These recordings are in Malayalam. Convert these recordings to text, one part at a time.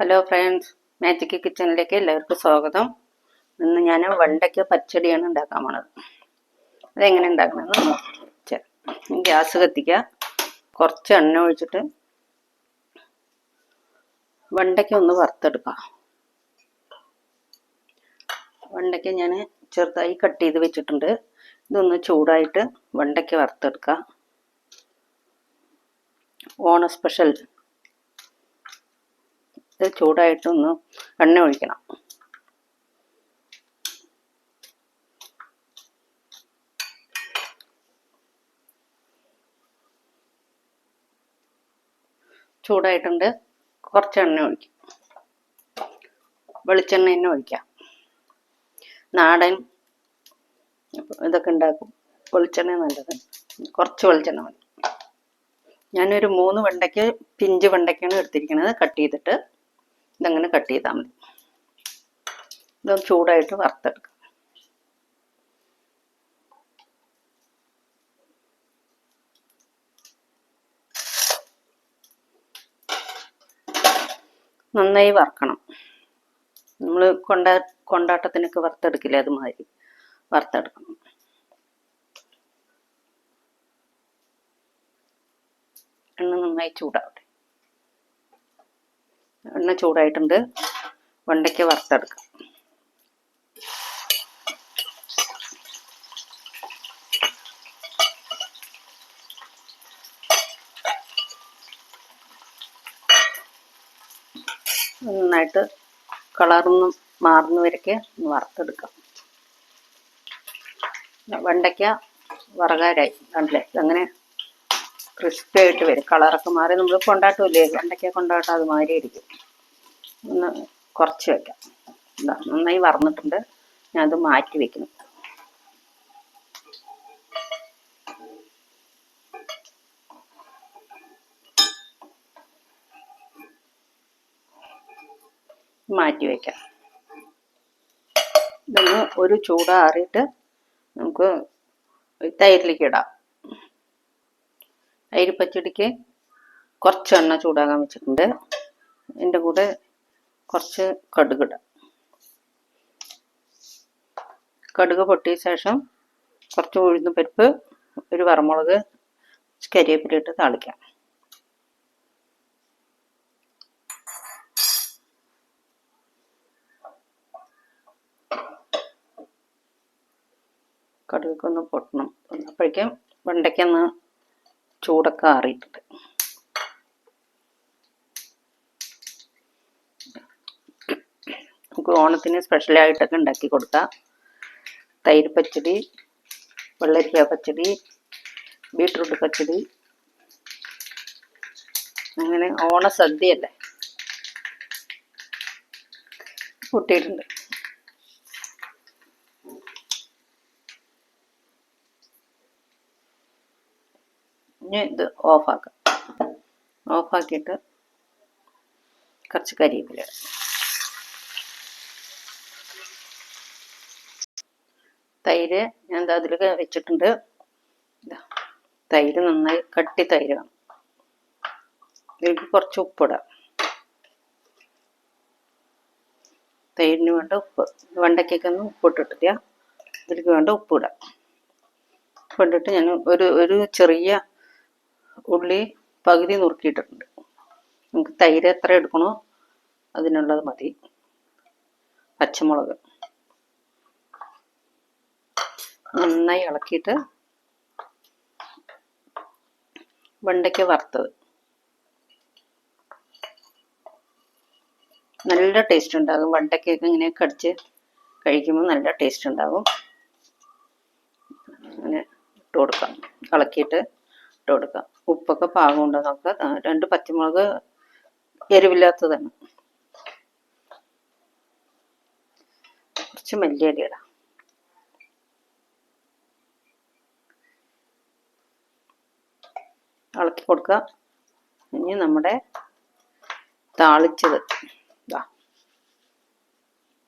ഹലോ ഫ്രണ്ട്സ് മാജിക് കിച്ചണിലേക്ക് എല്ലാവർക്കും സ്വാഗതം. ഇന്ന് ഞാൻ വെണ്ടയ്ക്ക പച്ചടിയാണ് ഉണ്ടാക്കാൻ പോണത്. അതെങ്ങനെ ഉണ്ടാക്കണമെന്ന് നോക്കാം ഗ്യാസ് കത്തിക്കുക. കുറച്ച് എണ്ണ ഒഴിച്ചിട്ട് വെണ്ടയ്ക്ക ഒന്ന് വറുത്തെടുക്കാം. വെണ്ടയ്ക്ക ഞാൻ ചെറുതായി കട്ട് ചെയ്ത് വെച്ചിട്ടുണ്ട്. ഇതൊന്ന് ചൂടായിട്ട് വെണ്ടയ്ക്ക വറുത്തെടുക്കുക ഓണ സ്പെഷ്യൽ ഇത് ചൂടായിട്ടൊന്ന് എണ്ണ ഒഴിക്കണം. ചൂടായിട്ടുണ്ട്. കുറച്ച് എണ്ണ ഒഴിക്കും. വെളിച്ചെണ്ണ തന്നെ ഒഴിക്കാം. നാടൻ ഇതൊക്കെ ഉണ്ടാക്കും. വെളിച്ചെണ്ണ നല്ലത്. കുറച്ച് വെളിച്ചെണ്ണ മതി. ഞാനൊരു മൂന്ന് വെണ്ടയ്ക്ക് പിഞ്ച് വെണ്ടയ്ക്കാണ് എടുത്തിരിക്കുന്നത് കട്ട് ചെയ്തിട്ട് ഇതങ്ങനെ കട്ട് ചെയ്താൽ മതി. ഇതൊന്ന് ചൂടായിട്ട് വറുത്തെടുക്കാം. നന്നായി വറക്കണം. നമ്മൾ കൊണ്ടാ കൊണ്ടാട്ടത്തിനൊക്കെ വറുത്തെടുക്കില്ല അതുമാതിരി വറുത്തെടുക്കണം. എണ്ണ നന്നായി ചൂടാവട്ടെ എണ്ണ ചൂടായിട്ടുണ്ട്. വെണ്ടയ്ക്ക വറുത്തെടുക്കാം. നന്നായിട്ട് കളറൊന്നും മാറുന്ന വരയ്ക്ക് വറുത്തെടുക്കാം. വെണ്ടയ്ക്ക വറകാരായി കണ്ടില്ലേ? ഇതങ്ങനെ ക്രിസ്പി ആയിട്ട് വരും. കളറൊക്കെ മാറി നമ്മൾ കൊണ്ടാട്ടില്ലേ വെണ്ടയ്ക്ക കൊണ്ടാട്ടം? അതുമാതിരി ഇരിക്കും ഒന്ന് കുറച്ച് വെക്കാം. ഇതാ നന്നായി വറന്നിട്ടുണ്ട്. ഞാൻ അത് മാറ്റി വെക്കുന്നു. മാറ്റി വയ്ക്കാം ഇതൊന്ന് ഒരു ചൂടാറിയിട്ട് നമുക്ക് തൈരിലേക്ക് ഇടാം. തൈര് പച്ചടിക്ക് കുറച്ച് എണ്ണ ചൂടാകാൻ വെച്ചിട്ടുണ്ട്. എന്റെ കൂടെ കുറച്ച് കടുക് ഇടാം. കടുക് പൊട്ടിയ ശേഷം കുറച്ച് ഉഴുന്ന് പരിപ്പ് ഒരു വറമുളക് കരിവേപ്പില ഇട്ട് താളിക്കാം. കടുകൊന്ന് പൊട്ടണം. അപ്പോഴേക്കും വെണ്ടയ്ക്കൊന്ന് ചൂടൊക്കെ ആറിയിട്ടുണ്ട്. നമുക്ക് ഓണത്തിന് സ്പെഷ്യലായിട്ടൊക്കെ ഉണ്ടാക്കി കൊടുക്കാം തൈര് പച്ചടി വെള്ളരിക്ക പച്ചടി ബീട്രൂട്ട് പച്ചടി. അങ്ങനെ ഓണസദ്യയല്ലേ? കൂട്ടിയിട്ടുണ്ട്. ഇനി ഇത് ഓഫാക്കാം. ഓഫാക്കിയിട്ട് കുറച്ച് കരിവേപ്പില തൈര് ഞാൻ അതിലൊക്കെ വെച്ചിട്ടുണ്ട്. തൈര് നന്നായി കട്ടി തൈര് വേണം. ഇതിലേക്ക് കുറച്ച് ഉപ്പിടാം. തൈരിന് വേണ്ട ഉപ്പ്. വെണ്ടയ്ക്കൊക്കെ ഒന്ന് ഉപ്പിട്ടിട്ടില്ല. ഇതിലേക്ക് വേണ്ട ഉപ്പിടാം. ഉപ്പിട്ടിട്ട് ഞാൻ ഒരു ഒരു ചെറിയ ഉള്ളി പകുതി നുറുക്കിയിട്ടിട്ടുണ്ട്. നമുക്ക് തൈര് എത്ര എടുക്കണോ അതിനുള്ളത് മതി. പച്ചമുളക്. നന്നായി ഇളക്കിയിട്ട് വെണ്ടയ്ക്ക വറുത്തത്. നല്ല ടേസ്റ്റ് ഉണ്ടാകും. വെണ്ടയ്ക്കൊക്കെ ഇങ്ങനെ കടിച്ച് കഴിക്കുമ്പോൾ നല്ല ടേസ്റ്റ് ഉണ്ടാകും. അങ്ങനെ ഇട്ട് കൊടുക്കാം. ഇളക്കിയിട്ട് ഇട്ട് കൊടുക്കാം. ഉപ്പൊക്കെ പാകമുണ്ടോ. നമുക്ക് ആ, രണ്ട് പച്ചമുളക് എരിവില്ലാത്തതാണ്. കുറച്ച് മല്ലിയില ഇടാം ഇളക്കി കൊടുക്കുക. ഇനി നമ്മുടെ താളിച്ചത്. ഇതാ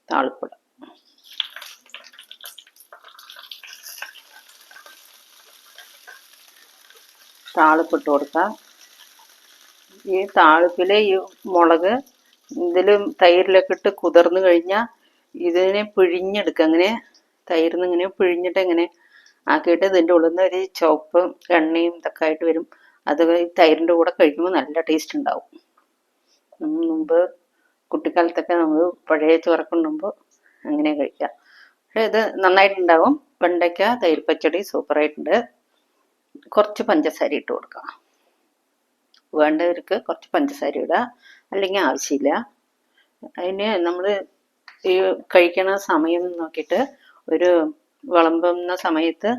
താളിപ്പിട താളിപ്പിട്ട് കൊടുക്കുക ഈ താളിപ്പിൽ ഈ മുളക് ഇതിലും തൈരിലൊക്കെ ഇട്ട് കുതിർന്നു കഴിഞ്ഞാൽ ഇതിനെ പിഴിഞ്ഞെടുക്കുക. അങ്ങനെ തൈരിൽ നിന്ന് ഇങ്ങനെ പിഴിഞ്ഞിട്ട് ഇങ്ങനെ ആക്കിയിട്ട് ഇതിന്റെ ഉള്ളിൽ നിന്ന് ഒരു ചുവപ്പ് എണ്ണയും ഇതൊക്കെ ആയിട്ട് വരും. അത് ഈ തൈരിന്റെ കൂടെ കഴിക്കുമ്പോൾ നല്ല ടേസ്റ്റ് ഉണ്ടാവും. മുമ്പ് കുട്ടിക്കാലത്തൊക്കെ നമ്മൾ പഴയ ചോറക്കുണ്ടുമ്പോൾ അങ്ങനെ കഴിക്കാം. പക്ഷേ ഇത് നന്നായിട്ടുണ്ടാവും. വെണ്ടയ്ക്ക തൈര് പച്ചടി സൂപ്പറായിട്ടുണ്ട്. കുറച്ച് പഞ്ചസാര ഇട്ട് കൊടുക്കാം വേണ്ടവർക്ക് കുറച്ച് പഞ്ചസാര ഇടുക. അല്ലെങ്കിൽ ആവശ്യമില്ല. അതിന് നമ്മൾ ഈ കഴിക്കണ സമയം നോക്കിയിട്ട് ഒരു വിളമ്പുന്ന സമയത്ത്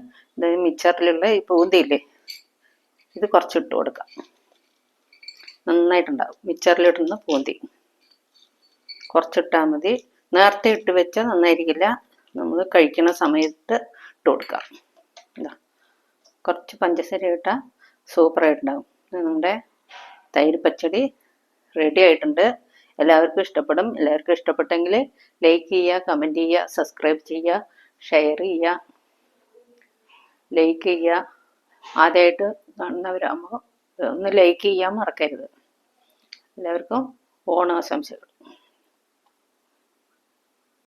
മിച്ചറിലുള്ള ഈ പൂന്തിയില്ലേ ഇത് കുറച്ചിട്ട് കൊടുക്കാം നന്നായിട്ടുണ്ടാവും. മിച്ചറിലിടുന്ന പൂന്തി. കുറച്ചിട്ടാൽ മതി. നേരത്തെ ഇട്ട് വെച്ചാൽ നന്നായിരിക്കില്ല. നമ്മൾ കഴിക്കണ സമയത്ത് ഇട്ട് കൊടുക്കാം ഇതാ. കുറച്ച് പഞ്ചസാര ഇട്ടാൽ സൂപ്പറായിട്ടുണ്ടാകും നമ്മുടെ തൈര് പച്ചടി റെഡി ആയിട്ടുണ്ട്. എല്ലാവർക്കും ഇഷ്ടപ്പെടും. എല്ലാവർക്കും ഇഷ്ടപ്പെട്ടെങ്കിൽ ലൈക്ക് ചെയ്യുക കമന്റ് ചെയ്യുക സബ്സ്ക്രൈബ് ചെയ്യുക ഷെയർ ചെയ്യുക ലൈക്ക് ചെയ്യുക. ആദ്യമായിട്ട് കാണുന്നവരാകുമ്പോൾ ഒന്ന് ലൈക്ക് ചെയ്യാൻ മറക്കരുത്. എല്ലാവർക്കും ഓണാശംസകൾ.